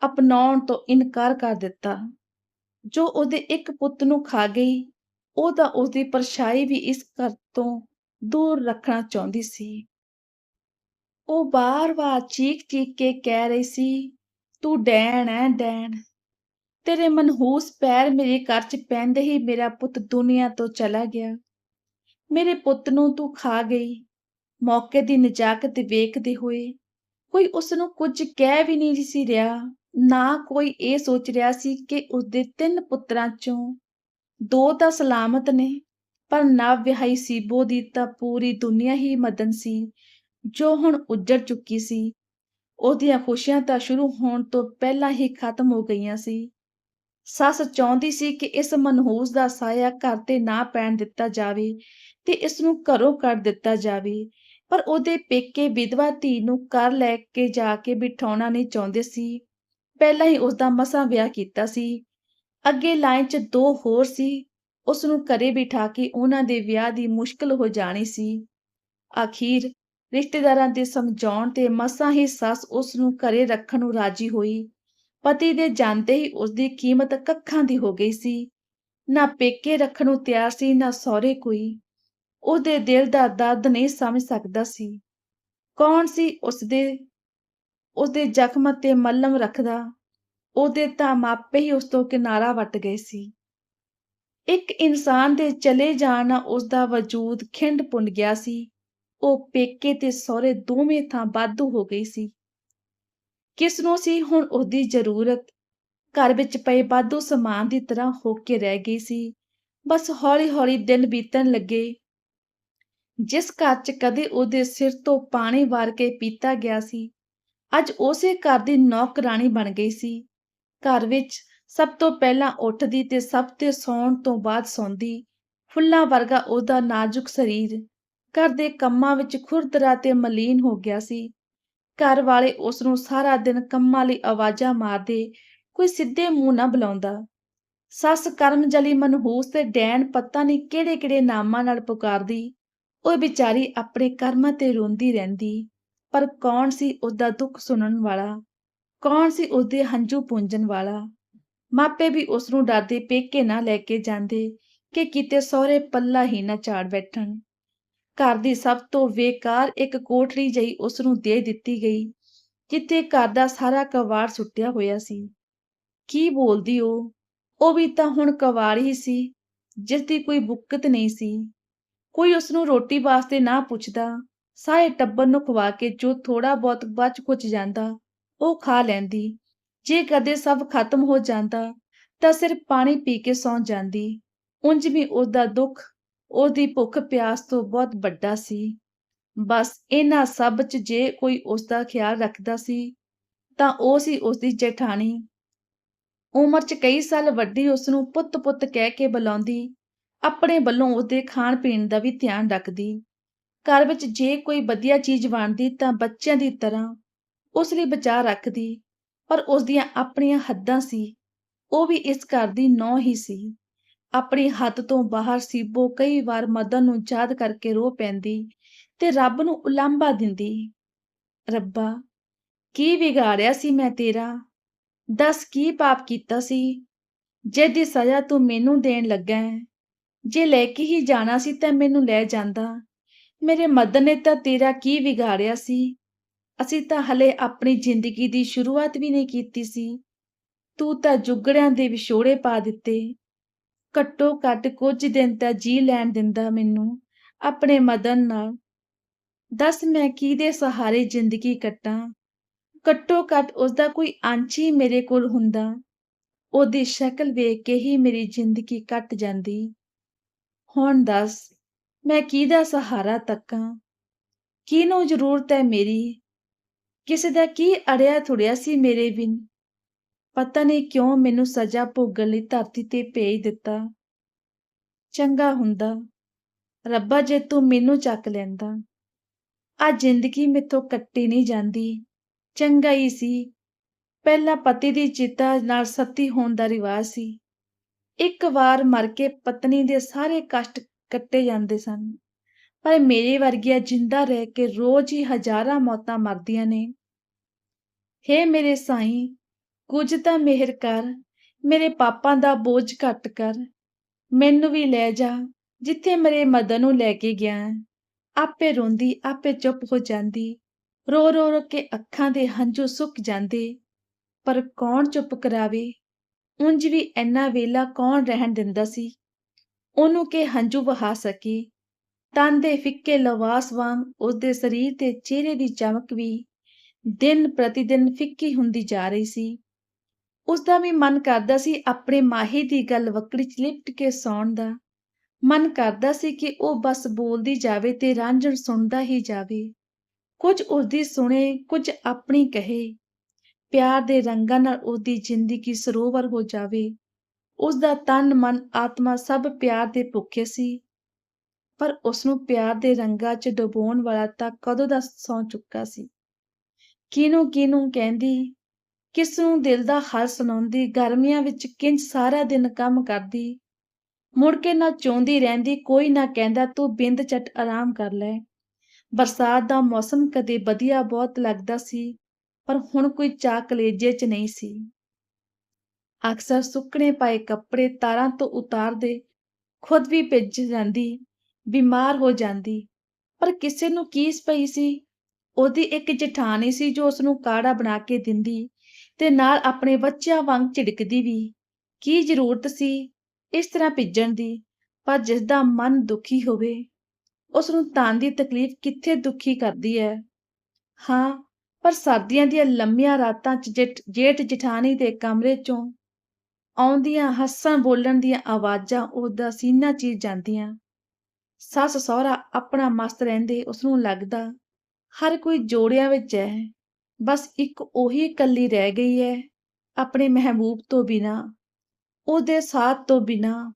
A: ਅਪਣਾਉਣ ਤੋਂ ਇਨਕਾਰ ਕਰ ਦਿੱਤਾ। ਜੋ ਉਹਦੇ ਇੱਕ ਪੁੱਤ ਨੂੰ ਖਾ ਗਈ, ਉਹ ਤਾਂ ਉਸਦੀ ਪਰਛਾਈ ਵੀ ਇਸ ਘਰ ਤੋਂ ਦੂਰ ਰੱਖਣਾ ਚਾਹੁੰਦੀ ਸੀ। ਉਹ ਬਾਰ-ਬਾਰ ਚੀਕ-ਚੀਕ ਕੇ ਕਹਿ ਰਹੀ ਸੀ, ਤੂੰ ਡੈਣ ਐ, ਡੈਣ। ਤੇਰੇ ਮਨਹੂਸ ਪੈਰ ਮੇਰੇ ਘਰ 'ਚ ਪੈਂਦੇ ਹੀ ਮੇਰਾ ਪੁੱਤ ਦੁਨੀਆ ਤੋਂ ਚਲਾ ਗਿਆ। ਮੇਰੇ ਪੁੱਤ ਨੂੰ ਤੂੰ ਖਾ ਗਈ ਮੌਕੇ ਦੀ ਨਜਾਕਤ ਵੇਖਦੇ ਹੋਏ ਕੋਈ ਉਸ ਨੂੰ ਕੁਝ ਕਹਿ ਵੀ ਨਹੀਂ ਸੀ ਰਿਹਾ, ਨਾ ਕੋਈ ਇਹ ਸੋਚ ਰਿਹਾ ਸੀ ਕਿ ਉਸਦੇ ਤਿੰਨ ਪੁੱਤਰਾਂ ਚੋਂ ਦੋ ਤਾਂ ਸਲਾਮਤ ਨੇ, ਪਰ ਨਵ ਵਿਆਹੀ ਸੀਬੋ ਦੀ ਤਾਂ ਪੂਰੀ ਦੁਨੀਆ ਹੀ ਮਦਨ ਸੀ, ਜੋ ਹੁਣ ਉੱਜੜ ਚੁੱਕੀ ਸੀ। ਉਹਦੀਆਂ ਖੁਸ਼ੀਆਂ ਤਾਂ ਸ਼ੁਰੂ ਹੋਣ ਤੋਂ ਪਹਿਲਾਂ ਹੀ ਖਤਮ ਹੋ ਗਈਆਂ ਸੀ। ਸੱਸ ਚਾਹੁੰਦੀ ਸੀ ਕਿ ਇਸ ਮਨਹੂਸ ਦਾ ਸਾਇਆ ਘਰ ਤੇ ਨਾ ਪੈਣ ਦਿੱਤਾ ਜਾਵੇ ਤੇ ਇਸ ਨੂੰ ਘਰੋਂ ਕੱਢ ਦਿੱਤਾ ਜਾਵੇ। ਪਰ ਉਹਦੇ ਪੇਕੇ ਵਿਧਵਾ ਧੀ ਨੂੰ ਘਰ ਲੈ ਕੇ ਜਾ ਕੇ ਬਿਠਾਉਣਾ ਨਹੀਂ ਚਾਹੁੰਦੇ ਸੀ। ਪਹਿਲਾਂ ਹੀ ਉਸ ਦਾ ਮਸਾਂ ਵਿਆਹ ਕੀਤਾ ਸੀ। ਅੱਗੇ ਲਾਈਨ 'ਚ ਦੋ ਹੋਰ ਸੀ। ਉਸ ਨੂੰ ਘਰੇ ਬਿਠਾ ਕੇ ਉਹਨਾਂ ਦੇ ਵਿਆਹ ਦੀ ਮੁਸ਼ਕਲ ਹੋ ਜਾਣੀ ਸੀ। ਆਖੀਰ ਰਿਸ਼ਤੇਦਾਰਾਂ ਦੇ ਸਮਝਾਉਣ ਤੇ ਮਸਾਂ ਹੀ ਸੱਸ ਉਸ ਨੂੰ ਘਰੇ ਰੱਖਣ ਨੂੰ ਰਾਜੀ ਹੋਈ। ਪਤੀ ਦੇ ਜਾਂਦੇ ਹੀ ਉਸ ਦੀ ਕੀਮਤ ਕੱਖਾਂ ਦੀ ਹੋ ਗਈ ਸੀ। ਨਾ ਪੇਕੇ ਰੱਖਣ ਨੂੰ ਤਿਆਰ ਸੀ, ਨਾ ਸਹੁਰੇ ਕੋਈ। ਉਹਦੇ ਦਿਲ ਦਾ ਦਰਦ ਨਹੀਂ ਸਮਝ ਸਕਦਾ ਸੀ। ਕੌਣ ਸੀ ਉਸਦੇ ਉਸਦੇ ਜ਼ਖਮ ਤੇ ਮੱਲਮ ਰੱਖਦਾ? ਉਹਦੇ ਤਾਂ ਮਾਪੇ ਹੀ ਉਸ ਤੋਂ ਕਿਨਾਰਾ ਵੱਟ ਗਏ ਸੀ। ਇੱਕ ਇਨਸਾਨ ਦੇ ਚਲੇ ਜਾਣ ਨਾਲ ਉਸ ਦਾ ਵਜੂਦ ਖਿੰਡ ਪੁੰਨ ਗਿਆ ਸੀ। ਉਹ ਪੇਕੇ ਤੇ ਸਹੁਰੇ ਦੋਵੇਂ ਥਾਂ ਬਾਧੂ ਹੋ ਗਈ ਸੀ। ਕਿਸ ਨੂੰ ਸੀ ਹੁਣ ਉਹਦੀ ਜ਼ਰੂਰਤ? ਘਰ ਵਿੱਚ ਪਏ ਬਾਧੂ ਸਮਾਨ ਦੀ ਤਰ੍ਹਾਂ ਹੋ ਕੇ ਰਹਿ ਗਈ ਸੀ। ਬਸ ਹੌਲੀ-ਹੌਲੀ ਦਿਨ ਬੀਤਣ ਲੱਗੇ। ਜਿਸ ਘਰ 'ਚ ਕਦੇ ਉਹਦੇ ਸਿਰ ਤੋਂ ਪਾਣੀ ਵਾਰ ਕੇ ਪੀਤਾ ਗਿਆ ਸੀ, ਅੱਜ ਉਸੇ ਘਰ ਦੀ ਨੌਕਰਾਨੀ ਬਣ ਗਈ ਸੀ। ਘਰ ਵਿੱਚ ਸਭ ਤੋਂ ਪਹਿਲਾਂ ਉੱਠਦੀ ਤੇ ਸਭ ਤੇ ਸੌਣ ਤੋਂ ਬਾਅਦ ਸੌਂਦੀ, ਫੁੱਲਾਂ ਵਰਗਾ ਉਹਦਾ ਨਾਜ਼ੁਕ ਸਰੀਰ। ਘਰ ਦੇ ਕੰਮਾਂ ਵਿੱਚ ਖੁਰਦਰਾ ਤੇ ਮਲੀਨ ਹੋ ਗਿਆ ਸੀ। ਘਰ ਵਾਲੇ ਉਸ ਨੂੰ ਸਾਰਾ ਦਿਨ ਕੰਮਾਂ ਲਈ ਆਵਾਜ਼ਾਂ ਮਾਰਦੇ, ਕੋਈ ਸਿੱਧੇ ਮੂੰਹ ਨਾ ਬੁਲਾਉਂਦਾ। ਸੱਸ ਕਰਮਜਲੀ ਮਨਹੂਸ ਤੇ ਡੈਣ ਪਤਾ ਨਹੀਂ ਕਿਹੜੇ-ਕਿਹੜੇ ਨਾਮਾਂ ਨਾਲ ਪੁਕਾਰਦੀ। ਉਹ ਵਿਚਾਰੀ ਆਪਣੇ ਕਰਮਾਂ ਤੇ ਰੋਂਦੀ ਰਹਿੰਦੀ, ਪਰ ਕੌਣ ਸੀ ਉਹਦਾ ਦੁੱਖ ਸੁਣਨ ਵਾਲਾ? ਕੌਣ ਸੀ ਉਹਦੇ ਹੰਝੂ ਪੂੰਝਣ ਵਾਲਾ? ਮਾਪੇ ਵੀ ਉਸ ਨੂੰ ਡਰਦੇ ਪੇਕੇ ਨਾ ਲੈ ਕੇ ਜਾਂਦੇ ਕਿ ਕਿਤੇ ਸਹੁਰੇ ਪੱਲਾ ਹੀ ਨਾ ਝਾੜ ਬੈਠਣ। ਘਰ ਦੀ ਸਭ ਤੋਂ ਬੇਕਾਰ ਇੱਕ ਕੋਠੜੀ ਜਈ ਉਸ ਨੂੰ ਦੇ ਦਿੱਤੀ ਗਈ, ਜਿੱਥੇ ਘਰ ਦਾ ਸਾਰਾ ਕਵਾੜ ਸੁੱਟਿਆ ਹੋਇਆ ਸੀ। ਕੀ ਬੋਲਦੀ ਉਹ? ਉਹ ਵੀ ਤਾਂ ਹੁਣ ਕਵਾੜ ਹੀ ਸੀ ਜਿਸ ਦੀ ਕੋਈ ਬੁੱਕਤ ਨਹੀਂ ਸੀ। ਕੋਈ ਉਸ ਨੂੰ ਰੋਟੀ ਵਾਸਤੇ ਨਾ ਪੁੱਛਦਾ। ਸਾਰੇ ਟੱਬਰ ਨੂੰ ਖਵਾ ਕੇ ਜੋ ਥੋੜਾ ਬਹੁਤ ਬਚ ਕੁਝ ਜਾਂਦਾ, ਉਹ ਖਾ ਲੈਂਦੀ। ਜੇ ਕਦੇ ਸਭ ਖਤਮ ਹੋ ਜਾਂਦਾ, ਤਾਂ ਸਿਰਫ ਪਾਣੀ ਪੀ ਕੇ ਸੌਂ ਜਾਂਦੀ। ਉਂਝ ਵੀ ਉਹਦਾ ਦੁੱਖ ਉਹਦੀ ਭੁੱਖ ਪਿਆਸ ਤੋਂ ਬਹੁਤ ਵੱਡਾ ਸੀ। ਬਸ ਇਹਨਾਂ ਸਭ 'ਚ ਜੇ ਕੋਈ ਉਸ ਦਾ ਖਿਆਲ ਰੱਖਦਾ ਸੀ, ਤਾਂ ਉਹ ਸੀ ਉਸ ਦੀ ਜੇਠਾਣੀ। ਉਮਰ 'ਚ ਕਈ ਸਾਲ ਵੱਡੀ ਉਸ ਨੂੰ ਪੁੱਤ-ਪੁੱਤ ਕਹਿ ਕੇ ਬੁਲਾਉਂਦੀ ਆਪਣੇ ਵੱਲੋਂ ਉਸਦੇ ਖਾਣ ਪੀਣ ਦਾ ਵੀ ਧਿਆਨ ਰੱਖਦੀ। ਘਰ ਵਿੱਚ ਜੇ ਕੋਈ ਵਧੀਆ ਚੀਜ਼ ਬਣਦੀ ਤਾਂ ਬੱਚਿਆਂ ਦੀ ਤਰ੍ਹਾਂ ਉਸ ਲਈ ਬਚਾਅ ਰੱਖਦੀ, ਪਰ ਉਸ ਦੀਆਂ ਆਪਣੀਆਂ ਹੱਦਾਂ ਸੀ। ਉਹ ਵੀ ਇਸ ਘਰ ਦੀ ਨੌ ਹੀ ਸੀ। ਆਪਣੀ ਹੱਦ ਤੋਂ ਬਾਹਰ ਸੀਬੋ ਕਈ ਵਾਰ ਮਦਨ ਨੂੰ ਯਾਦ ਕਰਕੇ ਰੋ ਪੈਂਦੀ ਤੇ ਰੱਬ ਨੂੰ ਉਲਾਂਭਾ ਦਿੰਦੀ। ਰੱਬਾ, ਕੀ ਵਿਗਾੜਿਆ ਸੀ ਮੈਂ ਤੇਰਾ? ਦੱਸ ਕੀ ਪਾਪ ਕੀਤਾ ਸੀ? ਜਿਹਦੀ ਸਜ਼ਾ ਤੂੰ ਮੈਨੂੰ ਦੇਣ ਲੱਗਾ ਹੈ ਜੇ ਲੈ ਕੇ ਹੀ ਜਾਣਾ ਸੀ ਤਾਂ ਮੈਨੂੰ ਲੈ ਜਾਂਦਾ। ਮੇਰੇ ਮਦਨ ਨੇ ਤਾਂ ਤੇਰਾ ਕੀ ਵਿਗਾੜਿਆ ਸੀ? ਅਸੀਂ ਤਾਂ ਹਲੇ ਆਪਣੀ ਜ਼ਿੰਦਗੀ ਦੀ ਸ਼ੁਰੂਆਤ ਵੀ ਨਹੀਂ ਕੀਤੀ ਸੀ। ਤੂੰ ਤਾਂ ਜੁਗੜਿਆਂ ਦੇ ਵਿਛੋੜੇ ਪਾ ਦਿੱਤੇ। ਘੱਟੋ ਘੱਟ ਕੁਝ ਦਿਨ ਤਾਂ ਜੀ ਲੈਣ ਦਿੰਦਾ ਮੈਨੂੰ ਆਪਣੇ ਮਦਨ ਨਾਲ। ਦੱਸ ਮੈਂ ਕਿਹਦੇ ਸਹਾਰੇ ਜ਼ਿੰਦਗੀ ਕੱਟਾਂ? ਘੱਟੋ ਘੱਟ ਉਸ ਦਾ ਕੋਈ ਅੰਸ਼ ਹੀ ਮੇਰੇ ਕੋਲ ਹੁੰਦਾ। ਉਹਦੀ ਸ਼ਕਲ ਵੇਖ ਕੇ ਹੀ ਮੇਰੀ ਜ਼ਿੰਦਗੀ ਕੱਟ ਜਾਂਦੀ। ਹੁਣ ਦੱਸ, ਮੈਂ ਕਿਹਦਾ ਸਹਾਰਾ ਤੱਕਾਂ? ਕਿਹਨੂੰ ਜ਼ਰੂਰਤ ਹੈ ਮੇਰੀ? ਕਿਸੇ ਦਾ ਕੀ ਅੜਿਆ ਥੁੜਿਆ ਸੀ ਮੇਰੇ ਬਿਨ? ਪਤਾ ਨਹੀਂ ਕਿਉਂ ਮੈਨੂੰ ਸਜ਼ਾ ਭੋਗਣ ਲਈ ਧਰਤੀ ਤੇ ਭੇਜ ਦਿੱਤਾ। ਚੰਗਾ ਹੁੰਦਾ। ਰੱਬਾ ਜੇ ਤੂੰ ਮੈਨੂੰ ਚੱਕ ਲੈਂਦਾ। ਆ ਜ਼ਿੰਦਗੀ ਮੇਥੋਂ ਕੱਟੀ ਨਹੀਂ ਜਾਂਦੀ। ਚੰਗਾ ਹੀ ਸੀ। ਪਹਿਲਾਂ ਪਤੀ ਦੀ ਚਿਤਾ ਨਾਲ ਸਤੀ ਹੋਣ ਦਾ ਰਿਵਾਜ ਸੀ। ਇੱਕ ਵਾਰ ਮਰ ਕੇ ਪਤਨੀ ਦੇ ਸਾਰੇ ਕਸ਼ਟ ਕੱਟੇ ਜਾਂਦੇ ਸਨ। ਪਰ ਮੇਰੇ ਵਰਗੀਆਂ ਜਿੰਦਾ ਰਹਿ ਕੇ ਰੋਜ਼ ਹੀ ਹਜ਼ਾਰਾਂ ਮੌਤਾਂ ਮਰਦੀਆਂ ਨੇ। ਹੇ ਮੇਰੇ ਸਾਈਂ, ਕੁਝ ਤਾਂ ਮਿਹਰ ਕਰ, ਮੇਰੇ ਪਾਪਾਂ ਦਾ ਬੋਝ ਘੱਟ ਕਰ। ਮੈਨੂੰ ਵੀ ਲੈ ਜਾ, ਜਿੱਥੇ ਮੇਰੇ ਮਦਨ ਨੂੰ ਲੈ ਕੇ ਗਿਆ ਆਪੇ ਰੋਂਦੀ, ਆਪੇ ਚੁੱਪ ਹੋ ਜਾਂਦੀ। ਰੋ ਰੋ ਰੋ ਕੇ ਅੱਖਾਂ ਦੇ ਹੰਝੂ ਸੁੱਕ ਜਾਂਦੇ। ਪਰ ਕੌਣ ਚੁੱਪ ਕਰਾਵੇ? ਉਂਝ ਵੀ ਇੰਨਾ ਵੇਲਾ ਕੌਣ ਰਹਿਣ ਦਿੰਦਾ ਸੀ? ਉਹਨੂੰ ਕਿ ਹੰਝੂ ਵਹਾ ਸਕੇ? ਤਨ ਦੇ ਫਿੱਕੇ ਲਵਾਸ ਵਾਂਗ ਉਸਦੇ ਸਰੀਰ ਤੇ ਚਿਹਰੇ ਦੀ ਚਮਕ ਵੀ ਦਿਨ ਪ੍ਰਤੀ ਦਿਨ ਫਿੱਕੀ ਹੁੰਦੀ ਜਾ ਰਹੀ ਸੀ। ਉਸਦਾ ਵੀ ਮਨ ਕਰਦਾ ਸੀ ਆਪਣੇ ਮਾਹੀ ਦੀ ਗੱਲ ਵਕੜੀ ਚ ਲਿਪਟ ਕੇ ਸੌਣ ਦਾ। ਮਨ ਕਰਦਾ ਸੀ ਕਿ ਉਹ ਬਸ ਬੋਲਦੀ ਜਾਵੇ ਤੇ ਰਾਂਝਣ ਸੁਣਦਾ ਹੀ ਜਾਵੇ। ਕੁਝ ਉਸਦੀ ਸੁਣੇ, ਕੁਝ ਆਪਣੀ ਕਹੇ। ਪਿਆਰ ਦੇ ਰੰਗਾਂ ਨਾਲ ਉਹਦੀ ਜ਼ਿੰਦਗੀ ਸਰੋਵਰ ਹੋ ਜਾਵੇ। ਉਸਦਾ ਤਨ ਮਨ ਆਤਮਾ ਸਭ ਪਿਆਰ ਦੇ ਭੁੱਖੇ ਸੀ। ਪਰ ਉਸ ਨੂੰ ਪਿਆਰ ਦੇ ਰੰਗਾਂ 'ਚ ਡੁਬੋਣ ਵਾਲਾ ਤਾਂ ਕਦੋਂ ਦਾ ਸੌਂ ਚੁੱਕਾ ਸੀ। ਕਿਨੂੰ ਕਿਨੂੰ ਕਹਿੰਦੀ ਕਿਸ ਨੂੰ ਦਿਲ ਦਾ ਹਾਲ ਸੁਣਾਉਂਦੀ, ਗਰਮੀਆਂ ਵਿੱਚ ਕਿੰਜ ਸਾਰਾ ਦਿਨ ਕੰਮ ਕਰਦੀ। ਮੁੜ ਕੇ ਨਾ ਚੋਂਦੀ ਰਹਿੰਦੀ, ਕੋਈ ਨਾ ਕਹਿੰਦਾ, ਤੂੰ ਬਿੰਦ ਚਟ ਆਰਾਮ ਕਰ ਲੈ। ਬਰਸਾਤ ਦਾ ਮੌਸਮ ਕਦੇ ਵਧੀਆ ਬਹੁਤ ਲੱਗਦਾ ਸੀ। ਪਰ ਹੁਣ ਕੋਈ ਚਾਹ ਕਲੇਜੇ 'ਚ ਨਹੀਂ ਸੀ। ਅਕਸਰ ਸੁੱਕਣੇ ਪਏ ਕੱਪੜੇ ਤਾਰਾਂ ਤੋਂ ਉਤਾਰਦੇ ਖੁਦ ਵੀ ਭਿੱਜ ਜਾਂਦੀ, ਬਿਮਾਰ ਹੋ ਜਾਂਦੀ। ਪਰ ਕਿਸੇ ਨੂੰ ਕੀਸ ਪਈ ਸੀ? ਉਹਦੀ ਇੱਕ ਜਠਾਣੀ ਸੀ ਜੋ ਉਸ ਨੂੰ ਕਾੜਾ ਬਣਾ ਕੇ ਦਿੰਦੀ ਤੇ ਨਾਲ ਆਪਣੇ ਬੱਚਿਆਂ ਵਾਂਗ ਝਿੜਕਦੀ ਵੀ। ਕੀ ਜ਼ਰੂਰਤ ਸੀ ਇਸ ਤਰ੍ਹਾਂ ਭਿੱਜਣ ਦੀ? ਪਰ ਜਿਸ ਦਾ ਮਨ ਦੁਖੀ ਹੋਵੇ ਉਸ ਨੂੰ ਤਾਂ ਦੀ ਤਕਲੀਫ ਕਿੱਥੇ ਦੁਖੀ ਕਰਦੀ ਹੈ? ਹਾਂ ਪਰ ਸਰਦੀਆਂ ਦੀਆਂ ਲੰਮੀਆਂ ਰਾਤਾਂ 'ਚ ਜੇਠ ਜੇਠ ਜਠਾਣੀ ਦੇ ਕਮਰੇ 'ਚੋਂ ਆਉਂਦੀਆਂ ਹੱਸਣ ਬੋਲਣ ਦੀਆਂ ਆਵਾਜ਼ਾਂ ਉਹਦਾ ਸੀਨਾ ਚੀਰ ਜਾਂਦੀਆਂ। ਸੱਸ ਸਹੁਰਾ ਆਪਣਾ ਮਸਤ ਰਹਿੰਦੇ ਉਸ ਨੂੰ ਲੱਗਦਾ ਹਰ ਕੋਈ ਜੋੜਿਆਂ ਵਿੱਚ ਹੈ ਬਸ ਇੱਕ ਉਹੀ ਇਕੱਲੀ ਰਹਿ ਗਈ ਹੈ ਆਪਣੇ ਮਹਿਬੂਬ ਤੋਂ ਬਿਨਾ, ਉਹਦੇ ਸਾਥ ਤੋਂ ਬਿਨਾ,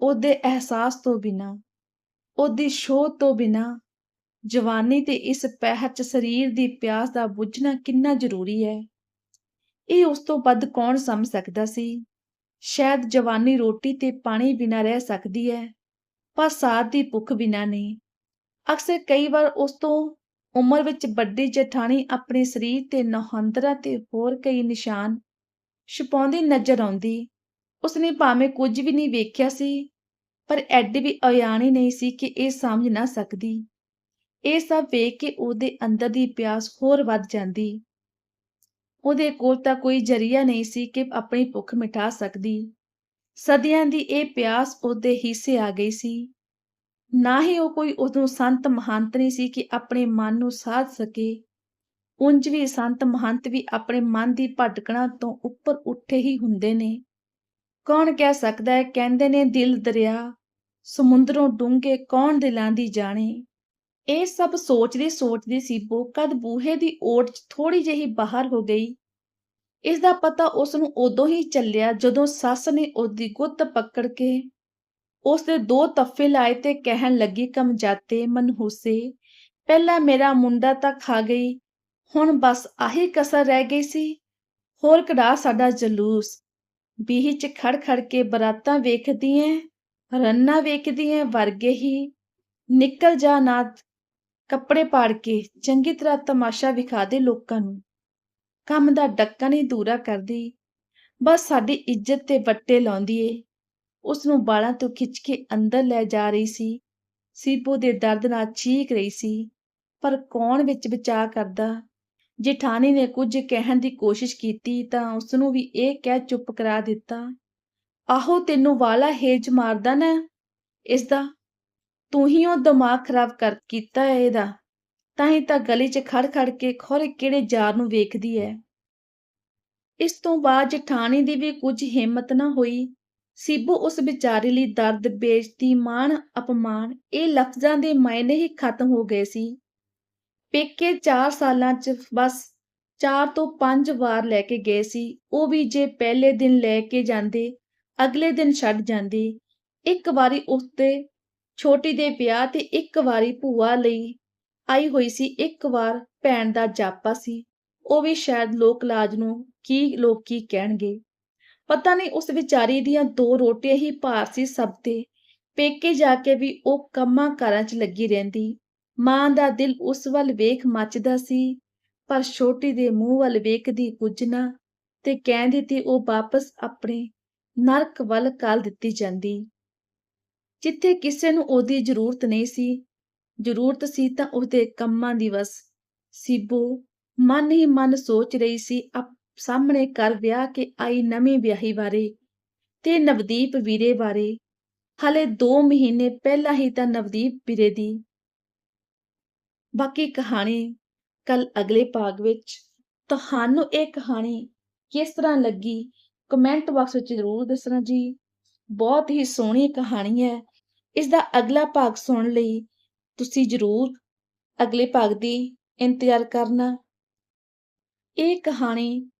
A: ਉਹਦੇ ਅਹਿਸਾਸ ਤੋਂ ਬਿਨਾ, ਉਹਦੀ ਸ਼ੋਹ ਤੋਂ ਬਿਨਾ। ਜਵਾਨੀ ਤੇ ਇਸ ਪਹਿਰ 'ਚ ਸਰੀਰ ਦੀ ਪਿਆਸ ਦਾ ਬੁੱਝਣਾ ਕਿੰਨਾ ਜ਼ਰੂਰੀ ਹੈ? ਇਹ ਉਸ ਤੋਂ ਵੱਧ ਕੌਣ ਸਮਝ ਸਕਦਾ ਸੀ? ਸ਼ਾਇਦ ਜਵਾਨੀ ਰੋਟੀ ਤੇ ਪਾਣੀ ਬਿਨਾਂ ਰਹਿ ਸਕਦੀ ਹੈ, ਪਰ ਸਾਥ ਦੀ ਭੁੱਖ ਬਿਨਾਂ ਨਹੀਂ। ਅਕਸਰ ਕਈ ਵਾਰ ਉਸ ਤੋਂ ਉਮਰ ਵਿੱਚ ਵੱਡੀ ਜਠਾਣੀ ਆਪਣੇ ਸਰੀਰ ਤੇ ਨਹੰਦਰਾ ਤੇ ਹੋਰ ਕਈ ਨਿਸ਼ਾਨ ਛੁਪਾਉਂਦੀ ਨਜ਼ਰ ਆਉਂਦੀ। ਉਸਨੇ ਭਾਵੇਂ ਕੁਝ ਵੀ ਨਹੀਂ ਵੇਖਿਆ ਸੀ, ਪਰ ਐਡੀ ਵੀ ਅਯਾਣੀ ਨਹੀਂ ਸੀ ਕਿ ਇਹ ਸਮਝ ਨਾ ਸਕਦੀ। ਇਹ ਸਭ ਵੇਖ ਕੇ ਉਹਦੇ ਅੰਦਰ ਦੀ ਪਿਆਸ ਹੋਰ ਵੱਧ ਜਾਂਦੀ। ਉਹਦੇ ਕੋਲ ਤਾਂ ਕੋਈ ਜਰੀਆ ਨਹੀਂ ਸੀ ਕਿ ਆਪਣੀ ਭੁੱਖ ਮਿਟਾ ਸਕਦੀ। ਸਦੀਆਂ ਦੀ ਇਹ ਪਿਆਸ ਉਹਦੇ ਹਿੱਸੇ ਆ ਗਈ ਸੀ। ਨਾ ਹੀ ਉਹ ਕੋਈ ਉਦੋਂ ਸੰਤ ਮਹੰਤ ਨਹੀਂ ਸੀ ਕਿ ਆਪਣੇ ਮਨ ਨੂੰ ਸਾਧ ਸਕੇ। ਉਂਝ ਵੀ ਸੰਤ ਮਹੰਤ ਵੀ ਆਪਣੇ ਮਨ ਦੀ ਭਟਕਣਾ ਤੋਂ ਉੱਪਰ ਉੱਠੇ ਹੀ ਹੁੰਦੇ ਨੇ। ਕੌਣ ਕਹਿ ਸਕਦਾ ਹੈ, ਕਹਿੰਦੇ ਨੇ ਦਿਲ ਦਰਿਆ, ਸਮੁੰਦਰੋਂ ਡੂੰਘੇ ਕੌਣ ਦਿਲਾਂ ਦੀ ਜਾਣੇ। ਇਹ ਸਭ ਸੋਚਦੀ ਸੋਚਦੀ ਸੀਬੋ ਕਦ ਬੂਹੇ ਦੀ ਓਟ 'ਚ ਥੋੜੀ ਜਿਹੀ ਬਾਹਰ ਹੋ ਗਈ। ਇਸ ਦਾ ਪਤਾ ਉਸ ਨੂੰ ਉਦੋਂ ਹੀ ਚੱਲਿਆ ਜਦੋਂ ਸੱਸ ਨੇ ਉਹਦੀ ਗੁੱਤ ਪਕੜ ਕੇ ਉਸ ਦੇ ਦੋ ਤੱਫੇ ਲਾਏ ਤੇ ਕਹਿਣ ਲੱਗੀ, ਕਮਜਾਤੇ ਮਨਹੂਸੇ, ਪਹਿਲਾਂ ਮੇਰਾ ਮੁੰਡਾ ਤਾਂ ਖਾ ਗਈ, ਹੁਣ ਬਸ ਆਹੀ ਕਸਰ ਰਹਿ ਗਈ ਸੀ। ਹੋਰ ਕਢਾ ਸਾਡਾ ਜਲੂਸ। ਬੀਹੀ ਚ ਖੜ ਖੜ ਕੇ ਬਰਾਤਾਂ ਵੇਖਦੀ ਐ, ਰੰਨਾ ਵੇਖਦੀ ਐ, ਵਰਗੇ ਹੀ। ਨਿਕਲ ਜਾ ਨਾ ਕੱਪੜੇ ਪਾੜ ਕੇ ਚੰਗੀ ਤਰ੍ਹਾਂ ਤਮਾਸ਼ਾ ਵਿਖਾ ਦੇ ਲੋਕਾਂ ਨੂੰ। ਕੰਮ ਦਾ ਡੱਕਾ ਨਹੀਂ ਦੂਰਾ ਕਰਦੀ। ਬਸ ਸਾਡੀ ਇੱਜ਼ਤ ਤੇ ਵੱਟੇ ਲਾਉਂਦੀ ਏ। ਉਸ ਨੂੰ ਬਾਲਾਂ ਤੋਂ ਖਿੱਚ ਕੇ ਅੰਦਰ ਲੈ ਜਾ ਰਹੀ ਸੀ। ਸੀਪੋ ਦੇ ਦਰਦ ਨਾਲ ਚੀਕ ਰਹੀ ਸੀ। ਪਰ ਕੌਣ ਵਿੱਚ ਬਚਾ ਕਰਦਾ? ਜੇਠਾਣੀ ਨੇ ਕੁਝ ਕਹਿਣ ਦੀ ਕੋਸ਼ਿਸ਼ ਕੀਤੀ ਤਾਂ ਉਸ ਨੂੰ ਵੀ ਇਹ ਕਹਿ ਚੁੱਪ ਕਰਾ ਦਿੱਤਾ। ਆਹੋ ਤੈਨੂੰ ਵਾਲਾ ਹੇਜ ਮਾਰਦਾ ਨਾ। ਇਸ ਦਾ ਤੂੰ ਹੀ ਉਹ ਦਿਮਾਗ ਖਰਾਬ ਕਰ ਕੀਤਾ ਹੈ ਇਹਦਾ, ਤਾਂ ਹੀ ਤਾਂ ਗਲੀ 'ਚ ਖੜ ਖੜ ਕੇ ਖੋਰੇ ਕਿਹੜੇ ਜਾਰ ਨੂੰ ਵੇਖਦੀ ਹੈ। ਇਸ ਤੋਂ ਬਾਅਦ ਜਠਾਣੀ ਦੀ ਵੀ ਕੁਝ ਹਿੰਮਤ ਨਾ ਹੋਈ। ਸੀਬੂ ਉਸ ਵਿਚਾਰੇ ਲਈ ਦਰਦ, ਬੇਇੱਜ਼ਤੀ, ਮਾਣ, ਅਪਮਾਨ ਇਹ ਲਫ਼ਜ਼ਾਂ ਦੇ ਮਾਇਨੇ ਹੀ ਖਤਮ ਹੋ ਗਏ ਸੀ। ਪੇਕੇ 4 ਸਾਲਾਂ 'ਚ ਬਸ 4 ਤੋਂ 5 ਵਾਰ ਲੈ ਕੇ ਗਏ ਸੀ। ਉਹ ਵੀ ਜੇ ਪਹਿਲੇ ਦਿਨ ਲੈ ਕੇ ਜਾਂਦੇ, ਅਗਲੇ ਦਿਨ ਛੱਡ ਜਾਂਦੀ। ਇੱਕ ਵਾਰੀ ਉਸਤੇ ਛੋਟੀ ਦੇ ਵਿਆਹ ਤੇ ਇੱਕ ਵਾਰੀ ਭੂਆ ਲਈ ਆਈ ਹੋਈ ਸੀ, ਇੱਕ ਵਾਰ ਭੈਣ ਦਾ ਜਾਪਾ ਸੀ। ਉਹ ਵੀ ਸ਼ਾਇਦ ਲੋਕ ਲਾਜ ਨੂੰ ਕੀ ਲੋਕ ਕੀ ਕਹਿਣਗੇ। ਪਤਾ ਨਹੀਂ ਉਸ ਵਿਚਾਰੀ ਦੀਆਂ ਦੋ ਰੋਟੀਆਂ ਹੀ ਭਾਰ ਸੀ ਸਭ ਤੇ। ਪੇਕੇ ਜਾ ਕੇ ਵੀ ਉਹ ਕੰਮਾਂ ਕਾਰਾਂ 'ਚ ਲੱਗੀ ਰਹਿੰਦੀ। ਮਾਂ ਦਾ ਦਿਲ ਉਸ ਵੱਲ ਵੇਖ ਮੱਚਦਾ ਸੀ, ਪਰ ਛੋਟੀ ਦੇ ਮੂੰਹ ਵੱਲ ਵੇਖਦੀ ਕੁਝ ਨਾ ਤੇ ਕਹਿੰਦੀ ਤੇ ਉਹ ਵਾਪਸ ਆਪਣੇ ਨਰਕ ਵੱਲ ਕੱਲ ਦਿੱਤੀ ਜਾਂਦੀ। ਜਿੱਥੇ ਕਿਸੇ ਨੂੰ ਉਹਦੀ ਜ਼ਰੂਰਤ ਨਹੀਂ ਸੀ। ਜ਼ਰੂਰਤ ਸੀ ਤਾਂ ਉਹਦੇ ਕੰਮਾਂ ਦੀ ਵਸ। ਸਿਬੋ ਮਨ ਹੀ ਮਨ ਸੋਚ ਰਹੀ ਸੀ, ਅਪ ਸਾਹਮਣੇ ਕਰ ਵਿਆਹ ਕੇ ਆਈ ਨਵੀਂ ਵਿਆਹੀ ਬਾਰੇ ਤੇ ਨਵਦੀਪ ਵੀਰੇ ਬਾਰੇ। ਹਲੇ 2 ਮਹੀਨੇ ਪਹਿਲਾਂ ਹੀ ਤਾਂ ਨਵਦੀਪ ਵੀਰੇ ਦੀ ਬਾਕੀ ਕਹਾਣੀ ਕੱਲ ਅਗਲੇ ਭਾਗ ਵਿੱਚ। ਤੁਹਾਨੂੰ ਇਹ ਕਹਾਣੀ ਕਿਸ ਤਰ੍ਹਾਂ ਲੱਗੀ? ਕਮੈਂਟ ਬਾਕਸ ਵਿੱਚ ਜ਼ਰੂਰ ਦੱਸਣਾ ਜੀ। ਬਹੁਤ ਹੀ ਸੋਹਣੀ ਕਹਾਣੀ ਹੈ। ਇਸ ਦਾ ਅਗਲਾ ਭਾਗ ਸੁਣਨ ਲਈ ਤੁਸੀਂ ਜ਼ਰੂਰ ਅਗਲੇ ਭਾਗ ਦੀ ਇੰਤਜ਼ਾਰ ਕਰਨਾ। ਇਹ ਕਹਾਣੀ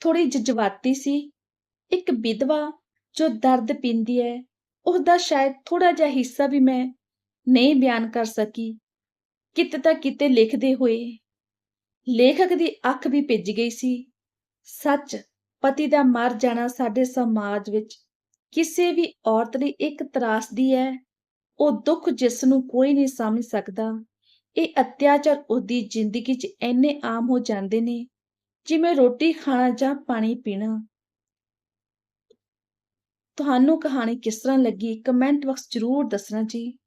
A: ਥੋੜੀ ਜਜ਼ਬਾਤੀ ਸੀ। ਇੱਕ ਵਿਧਵਾ ਜੋ ਦਰਦ ਪੀਂਦੀ ਹੈ ਉਹਦਾ ਸ਼ਾਇਦ ਥੋੜਾ ਜਿਹਾ ਹਿੱਸਾ ਵੀ ਮੈਂ ਨਹੀਂ ਬਿਆਨ ਕਰ ਸਕੀ। ਕਿਤੇ ਤਾਂ ਕਿਤੇ ਲਿਖਦੇ ਹੋਏ ਲੇਖਕ ਦੀ ਅੱਖ ਵੀ ਭਿੱਜ ਗਈ ਸੀ। ਸੱਚ ਪਤੀ ਦਾ ਮਰ ਜਾਣਾ ਸਾਡੇ ਸਮਾਜ ਵਿੱਚ ਕਿਸੇ ਵੀ ਔਰਤ ਲਈ ਇੱਕ ਤਰਾਸਦੀ ਹੈ। ਉਹ ਦੁੱਖ ਜਿਸ ਨੂੰ ਕੋਈ ਨਹੀਂ ਸਮਝ ਸਕਦਾ। ਇਹ ਅਤਿਆਚਾਰ ਉਹਦੀ ਜ਼ਿੰਦਗੀ 'ਚ ਇੰਨੇ ਆਮ ਹੋ ਜਾਂਦੇ ਨੇ, ਜਿਵੇਂ ਰੋਟੀ ਖਾਣਾ ਜਾਂ ਪਾਣੀ ਪੀਣਾ। ਤੁਹਾਨੂੰ ਕਹਾਣੀ ਕਿਸ ਤਰ੍ਹਾਂ ਲੱਗੀ? ਕਮੈਂਟ ਬਾਕਸ ਜ਼ਰੂਰ ਦੱਸਣਾ ਜੀ।